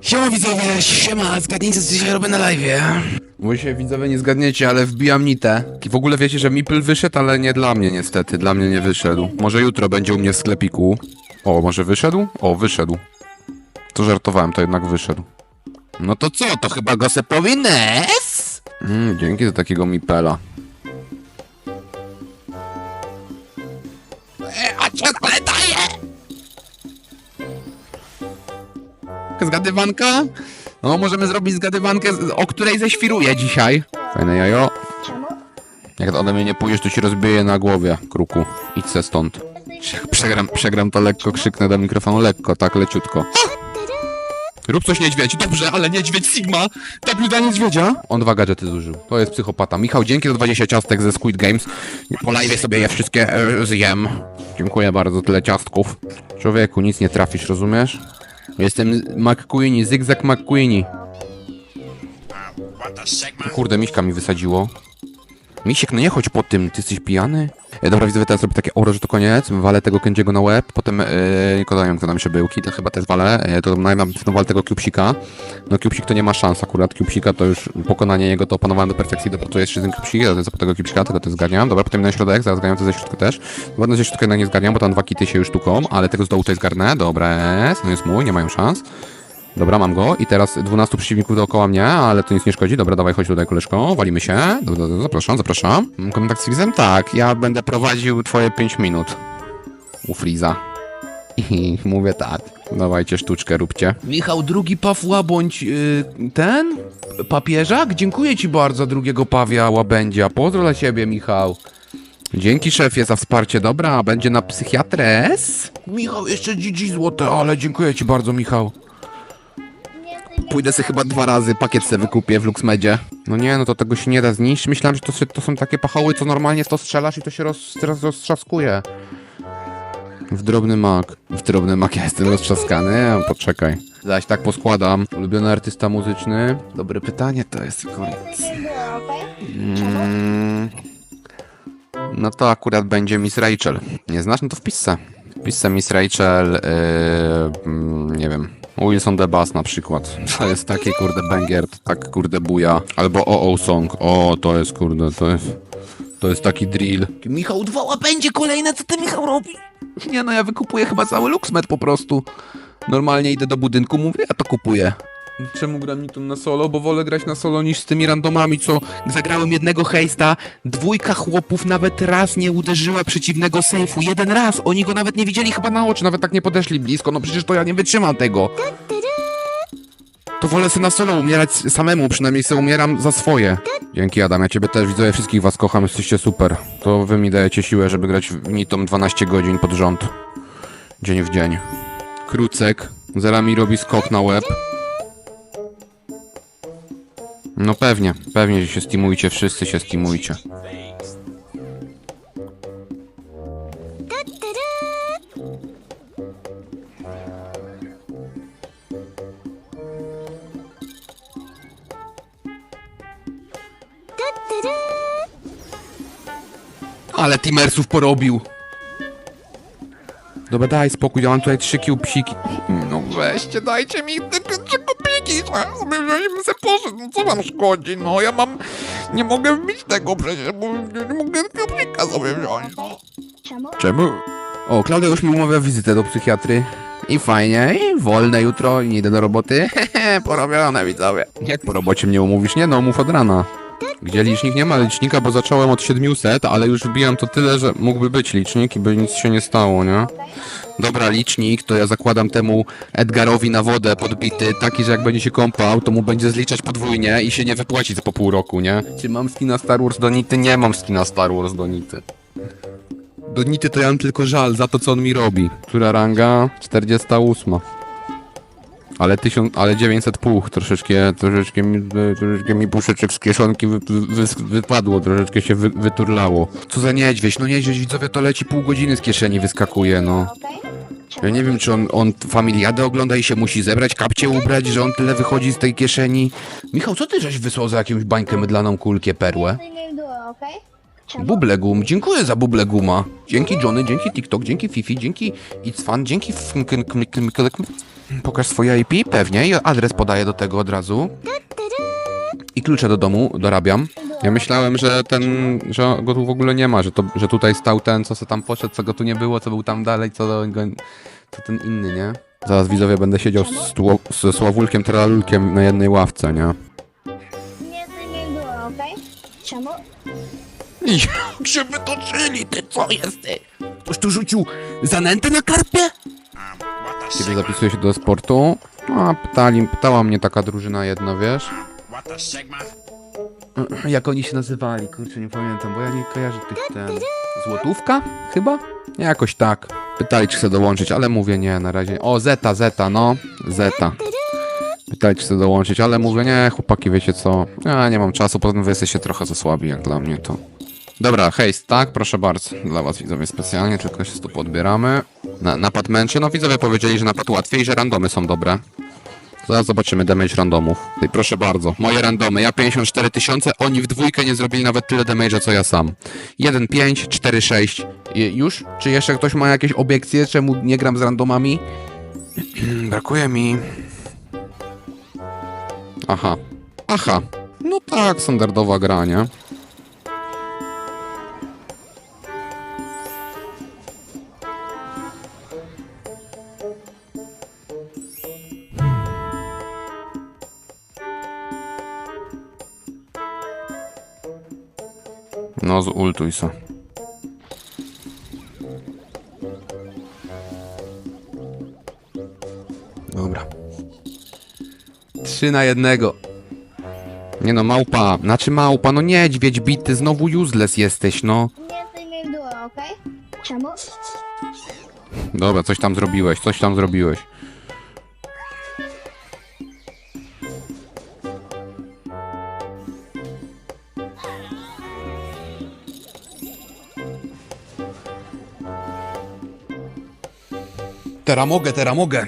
Siema widzowie, siema, zgadnijcie co dzisiaj robię na live. Wy się widzowie nie zgadniecie, ale wbijam nitę. I w ogóle wiecie, że Mipl wyszedł, ale nie dla mnie niestety, dla mnie nie wyszedł. Może jutro będzie u mnie w sklepiku. O, może wyszedł? O, wyszedł. To żartowałem, to jednak wyszedł. No to co, to chyba go se powinnes? Mm, dzięki za takiego Mipela. E, a cię Zgadywanka? No, możemy zrobić zgadywankę, o której zeświruję dzisiaj. Fajne jajo. Jak ode mnie nie pójdziesz, to ci rozbiję na głowie, kruku. Idź se stąd. Przegram, przegram to lekko, krzyknę do mikrofonu lekko, tak leciutko. Rób coś niedźwiedź, dobrze, ale niedźwiedź Sigma, tak dla niedźwiedzia. On dwa gadżety zużył, to jest psychopata. Michał, dzięki za 20 ciastek ze Squid Games. Po live sobie je wszystkie e, zjem. Dziękuję bardzo, tyle ciastków. Człowieku, nic nie trafisz, rozumiesz? Jestem McQueenie, zygzak McQueenie. Kurde, Miśka mi wysadziło. Misiek, no nie chodź po tym, ty jesteś pijany? E, dobra, widzowie, teraz robię takie oro, że to koniec, walę tego kędziego na łeb, potem yy, kodają, kto nam się byłki, to chyba też walę, e, to najpierw walę tego Cupsika. No Cupsik to nie ma szans akurat, Cupsika to już pokonanie jego to opanowałem do perfekcji, dopracuję jeszcze jeden Cupsik, ja po tego Cupsika, tego też zgarniam, dobra, potem na środek, zaraz zgarniam to ze środka też. Ładno ze środka jednak nie zgarniam, bo tam dwa kity się już tuką, ale tego z dołu tutaj zgarnę, dobra jest, no jest mój, nie mają szans. Dobra, mam go i teraz 12 przeciwników dookoła mnie, ale to nic nie szkodzi. Dobra, dawaj, chodź tutaj, koleżko, walimy się. Dobra, dobra, zapraszam, zapraszam. Mam Kontakt z Freezem? Tak, ja będę prowadził twoje 5 minut. U Freeza. I mówię tak. Dawajcie sztuczkę, róbcie. Michał, drugi paw łabądź, yy, ten? Papieżak? Dziękuję ci bardzo, drugiego pawia łabędzia. Pozdro dla ciebie, Michał. Dzięki szefie za wsparcie, dobra, będzie na psychiatres? Michał, jeszcze GG złote, ale dziękuję ci bardzo, Michał. Pójdę sobie chyba dwa razy, pakiet sobie wykupię w Luxmedzie. No nie, no to tego się nie da zniszczyć. Myślałem, że to, to są takie pachoły, co normalnie to strzelasz i to się roz, teraz roztrzaskuje. W drobny mak. W drobny mak ja jestem roztrzaskany, a poczekaj. Zaś tak poskładam. Ulubiony artysta muzyczny? Dobre pytanie to jest? Czemu? Mm, no to akurat będzie Miss Rachel. Nie znasz? No to wpisce. Wpisce Miss Rachel, yy, mm, nie wiem. Wilson the Bass na przykład. To jest taki kurde banger, tak kurde buja. Albo OO Song. O, to jest kurde, to jest... To jest taki drill. Michał, dwa łapędzie kolejne, co ty, Michał, robi? Nie no, ja wykupuję chyba cały Luxmed po prostu. Normalnie idę do budynku, mówię, ja to kupuję. Czemu gram Niton na solo? Bo wolę grać na solo niż z tymi randomami, co... Zagrałem jednego hejsta, dwójka chłopów nawet raz nie uderzyła przeciwnego sejfu. Jeden raz, oni go nawet nie widzieli chyba na oczy. Czy nawet tak nie podeszli blisko, no przecież to ja nie wytrzymam tego. To wolę sobie na solo umierać samemu, przynajmniej sobie umieram za swoje. Dzięki Adam, ja ciebie też widzę, wszystkich was kocham, jesteście super. To wy mi dajecie siłę, żeby grać w Nitom 12 godzin pod rząd. Dzień w dzień. Krucek, Zera mi robi skok na łeb. No pewnie, pewnie się steamujcie, wszyscy się steamujcie. Ale Timersów porobił. Dobra, daj spokój, ja mam tutaj trzy psiki. No weźcie, dajcie mi te trzy kopiki, co ja sobie wziąłem se poszedł, no co wam szkodzi, no ja mam... Nie mogę wbić tego przecież, bo nie mogę kopika sobie wziąć, no. Czemu? Czemu? O, Klaudia już mi umawia wizytę do psychiatry. I fajnie, i wolne jutro, i nie idę do roboty. Hehe, porobione widzowie. Jak po robocie mnie umówisz? Nie no, mów od rana. Gdzie licznik? Nie ma licznika, bo zacząłem od 700, ale już wbijam to tyle, że mógłby być licznik i by nic się nie stało, nie? Dobra, licznik, to ja zakładam temu Edgarowi na wodę podbity, taki, że jak będzie się kąpał, to mu będzie zliczać podwójnie i się nie wypłaci po pół roku, nie? Czy mam skina Star Wars do Nity? Nie mam skina Star Wars do Nity. Do Nity to ja mam tylko żal za to, co on mi robi. Która ranga? 48. Ale tysiąc, ale 900 puch, troszeczkę, troszeczkę mi, troszeczkę mi puszeczek z kieszonki wy, wy, wypadło, troszeczkę się wy, wyturlało. Co za niedźwiedź, no niedźwiedź widzowie to leci pół godziny z kieszeni wyskakuje, no. Ja nie wiem, czy on, on familiadę ogląda i się musi zebrać, kapcie ubrać, że on tyle wychodzi z tej kieszeni. Michał, co ty żeś wysłał za jakąś bańkę mydlaną kulkę perłę? Bublegum, dziękuję za Bubleguma. Dzięki Johnny, dzięki TikTok, dzięki Fifi, dzięki It's Fun, dzięki Pokaż swoje IP, pewnie, i adres podaję do tego od razu. I klucze do domu dorabiam. Ja myślałem, że ten, że go tu w ogóle nie ma, że, to, że tutaj stał ten, co se tam poszedł, co go tu nie było, co był tam dalej, co, go, co ten inny, nie? Zaraz widzowie będę siedział z, Tło- ze Sławulkiem Tralalulkiem na jednej ławce, nie? Nie, to nie było, okej? Czemu? Jak się wytoczyli, ty co jesteś? Ktoś tu rzucił zanętę na karpie? Kiedy zapisuję się do sportu, no, pytali, pytała mnie taka drużyna jedna, wiesz? Jak oni się nazywali? Kurczę, nie pamiętam, bo ja nie kojarzę tych ten... Złotówka? Chyba? Jakoś tak. Pytali, czy chcę dołączyć, ale mówię nie, na razie. O, Zeta, Zeta, no. Zeta. Pytali, czy chcę dołączyć, ale mówię, nie, chłopaki, wiecie co? Ja nie mam czasu, poza tym wy jesteście trochę za słabi, jak dla mnie to. Dobra, hejs, tak, proszę bardzo. Dla was widzowie specjalnie, tylko się tu podbieramy. Na, napad męczy, no widzowie powiedzieli, że napad łatwiej, że randomy są dobre. Zaraz zobaczymy damage randomów. I proszę bardzo, moje randomy. Ja 54 tysiące, oni w dwójkę nie zrobili nawet tyle damage'a co ja sam. 1, 5, 4, 6. I już? Czy jeszcze ktoś ma jakieś obiekcje, czemu nie gram z randomami? Brakuje mi... Aha. Aha. No tak, standardowa gra, nie? No, zultuj se. Dobra. Trzy na jednego. Nie no, małpa. Znaczy małpa, no niedźwiedź bity, znowu useless jesteś, no. Nie, to nie było, okej? Czemu? Dobra, coś tam zrobiłeś, coś tam zrobiłeś. Teraz mogę, teraz mogę.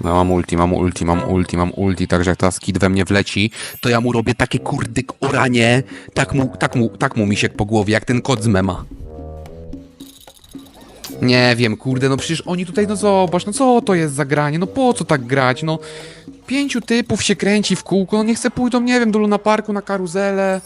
No, mam ulti, mam ulti, mam ulti, mam ulti, także jak teraz kid we mnie wleci, to ja mu robię takie kurdyk oranie, tak mu, tak mu, tak mu misiek po głowie, jak ten kot z mema. Nie wiem, kurde, no przecież oni tutaj, no zobacz, no co to jest za granie, no po co tak grać, no. Pięciu typów się kręci w kółko, no nie chcę pójdą, nie wiem, do Luna Parku na karuzelę.